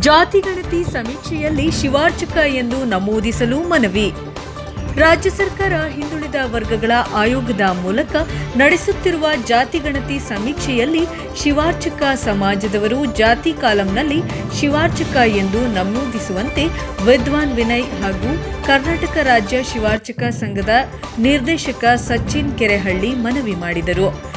ಜಾತಿಗಣತಿ ಸಮೀಕ್ಷೆಯಲ್ಲಿ ಶಿವಾರ್ಚಕ ಎಂದು ನಮೂದಿಸಲು ಮನವಿ. ರಾಜ್ಯ ಸರ್ಕಾರ ಹಿಂದುಳಿದ ವರ್ಗಗಳ ಆಯೋಗದ ಮೂಲಕ ನಡೆಸುತ್ತಿರುವ ಜಾತಿಗಣತಿ ಸಮೀಕ್ಷೆಯಲ್ಲಿ ಶಿವಾರ್ಚಕ ಸಮಾಜದವರು ಜಾತಿ ಕಾಲಂನಲ್ಲಿ ಶಿವಾರ್ಚಕ ಎಂದು ನಮೂದಿಸುವಂತೆ ವಿದ್ವಾನ್ ವಿನಯ್ ಹಾಗೂ ಕರ್ನಾಟಕ ರಾಜ್ಯ ಶಿವಾರ್ಚಕ ಸಂಘದ ನಿರ್ದೇಶಕ ಸಚಿನ್ ಕೆರೆಹಳ್ಳಿ ಮನವಿ ಮಾಡಿದರು.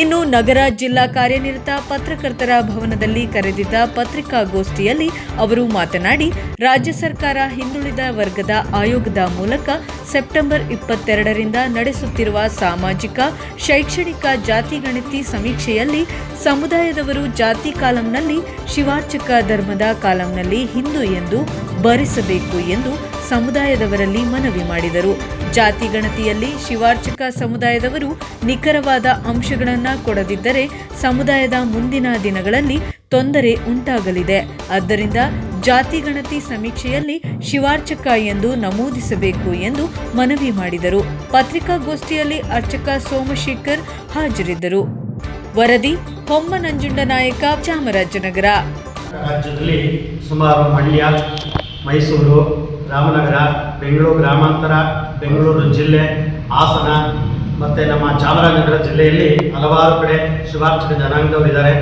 ಇನ್ನು ನಗರ ಜಿಲ್ಲಾ ಕಾರ್ಯನಿರತ ಪತ್ರಕರ್ತರ ಭವನದಲ್ಲಿ ಕರೆದಿದ್ದ ಪತ್ರಿಕಾಗೋಷ್ಠಿಯಲ್ಲಿ ಅವರು ಮಾತನಾಡಿ, ರಾಜ್ಯ ಸರ್ಕಾರ ಹಿಂದುಳಿದ ವರ್ಗದ ಆಯೋಗದ ಮೂಲಕ ಸೆಪ್ಟೆಂಬರ್ ಇಪ್ಪತ್ತೆರಡರಿಂದ ನಡೆಸುತ್ತಿರುವ ಸಾಮಾಜಿಕ, ಶೈಕ್ಷಣಿಕ ಜಾತಿ ಗಣತಿ ಸಮೀಕ್ಷೆಯಲ್ಲಿ ಸಮುದಾಯದವರು ಜಾತಿ ಕಾಲಂನಲ್ಲಿ ಶಿವಾರ್ಚಕ ಧರ್ಮದ ಕಾಲಂನಲ್ಲಿ ಹಿಂದೂ ಎಂದು ಭರಿಸಬೇಕು ಎಂದು ಸಮುದಾಯದವರಲ್ಲಿ ಮನವಿ ಮಾಡಿದರು. ಜಾತಿ ಗಣತಿಯಲ್ಲಿ ಶಿವಾರ್ಚಕ ಸಮುದಾಯದವರು ನಿಖರವಾದ ಅಂಶಗಳನ್ನು ಕೊಡದಿದ್ದರೆ ಸಮುದಾಯದ ಮುಂದಿನ ದಿನಗಳಲ್ಲಿ ತೊಂದರೆ ಉಂಟಾಗಲಿದೆ. ಆದ್ದರಿಂದ ಜಾತಿ ಗಣತಿ ಸಮೀಕ್ಷೆಯಲ್ಲಿ ಶಿವಾರ್ಚಕ ಎಂದು ನಮೂದಿಸಬೇಕು ಎಂದು ಮನವಿ ಮಾಡಿದರು. ಪತ್ರಿಕಾಗೋಷ್ಠಿಯಲ್ಲಿ ಅರ್ಚಕ ಸೋಮಶೇಖರ್ ಹಾಜರಿದ್ದರು. ವರದಿ, ಹೊಮ್ಮನಂಜುಂಡ ನಾಯಕ ಚಾಮರಾಜನಗರ. ರಾಜ್ಯದಲ್ಲಿ ಸುಮಾರು ಮಂಡ್ಯ ಮೈಸೂರು, ರಾಮನಗರ, ಬೆಂಗಳೂರು ಗ್ರಾಮಾಂತರ, ಬೆಂಗಳೂರು ಜಿಲ್ಲೆ, ಹಾಸನ, ಮತ್ತು ನಮ್ಮ ಚಾಮರಾಜನಗರ ಜಿಲ್ಲೆಯಲ್ಲಿ ಹಲವಾರು ಕಡೆ ಶಿವಾರ್ಚಕ ಜನಾಂಗದವರಿದ್ದಾರೆ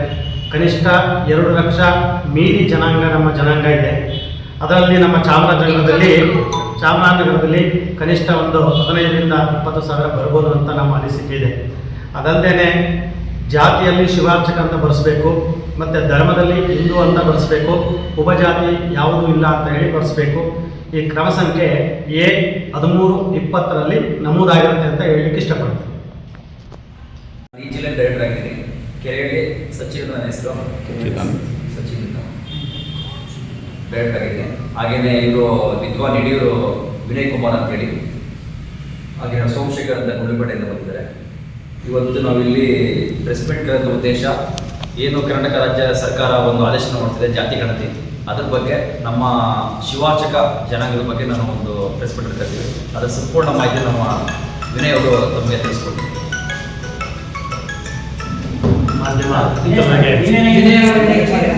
ಕನಿಷ್ಠ ಎರಡು ಲಕ್ಷ ಮೀರಿ ಜನಾಂಗ ನಮ್ಮ ಜನಾಂಗ ಇದೆ. ಅದರಲ್ಲಿ ನಮ್ಮ ಚಾಮರಾಜನಗರದಲ್ಲಿ ಚಾಮರಾಜನಗರದಲ್ಲಿ ಕನಿಷ್ಠ ಒಂದು ಹದಿನೈದರಿಂದ ಇಪ್ಪತ್ತು ಸಾವಿರ ಬರ್ಬೋದು ಅಂತ ನಮ್ಮ ಅನಿಸಿಕೆ ಇದೆ. ಅದಲ್ಲದೆ ಜಾತಿಯಲ್ಲಿ ಶಿವಾರ್ಚಕ ಅಂತ ಬರೆಸ್ಬೇಕು ಮತ್ತು ಧರ್ಮದಲ್ಲಿ ಹಿಂದೂ ಅಂತ ಬರೆಸ್ಬೇಕು ಉಪಜಾತಿ ಯಾವುದೂ ಇಲ್ಲ ಅಂತ ಹೇಳಿ ಬರೆಸ್ಬೇಕು. ಈ ಕ್ರಮ ಸಂಖ್ಯೆ ಎ ಹದಿಮೂರು ಇಪ್ಪತ್ತರಲ್ಲಿ ನಮೂದಾಗಿರುತ್ತೆ ಅಂತ ಹೇಳಲಿಕ್ಕೆ ಇಷ್ಟಪಡ್ತೀನಿ. ಜಿಲ್ಲೆ ಡೈರೆಕ್ಟರ್ ಆಗಿದ್ದೀನಿ. ಕೆರೆಯಲ್ಲಿ ಸಚಿನ್ ನನ್ನ ಹೆಸರು. ಸಚಿನ್ ಡೈರೆಕ್ಟರ್ ಆಗಿದ್ದೀನಿ. ಹಾಗೆಯೇ ಇವರು ವಿದ್ವಾನ್ ಹಿಡಿಯೂರು ವಿನಯ್ ಕುಮಾರ್ ಅಂತ ಹೇಳಿ. ಹಾಗೆ ಸೋಮಶೇಖರ್ ಅಂತ ಗುಂಡ್ಲುಪೇಟೆಯಿಂದ ಬಂದಿದ್ದಾರೆ. ಇವತ್ತು ನಾವಿಲ್ಲಿ ಪ್ರೆಸ್ ಮೀಟ್ ಕರೆದ ಉದ್ದೇಶ ಏನು ಕರ್ನಾಟಕ ರಾಜ್ಯ ಸರ್ಕಾರ ಒಂದು ಆದೇಶ ಮಾಡ್ತಿದೆ ಜಾತಿ ಗಣತಿ. ಅದ್ರ ಬಗ್ಗೆ ನಮ್ಮ ಶಿವಾರ್ಚಕ ಜನಾಂಗದ ಬಗ್ಗೆ ನಾನು ಒಂದು ಪ್ರೆಸ್ ಮೀಟ್ ಕರ್ತೀವಿ ಅದರ ಸಂಪೂರ್ಣ ಮಾಹಿತಿ ನಮ್ಮ ವಿನಯ್ ಅವರು ತಮಗೆ ತಿಳಿಸ್ಕೊಡ್ತೀವಿ ಮಾಧ್ಯಮ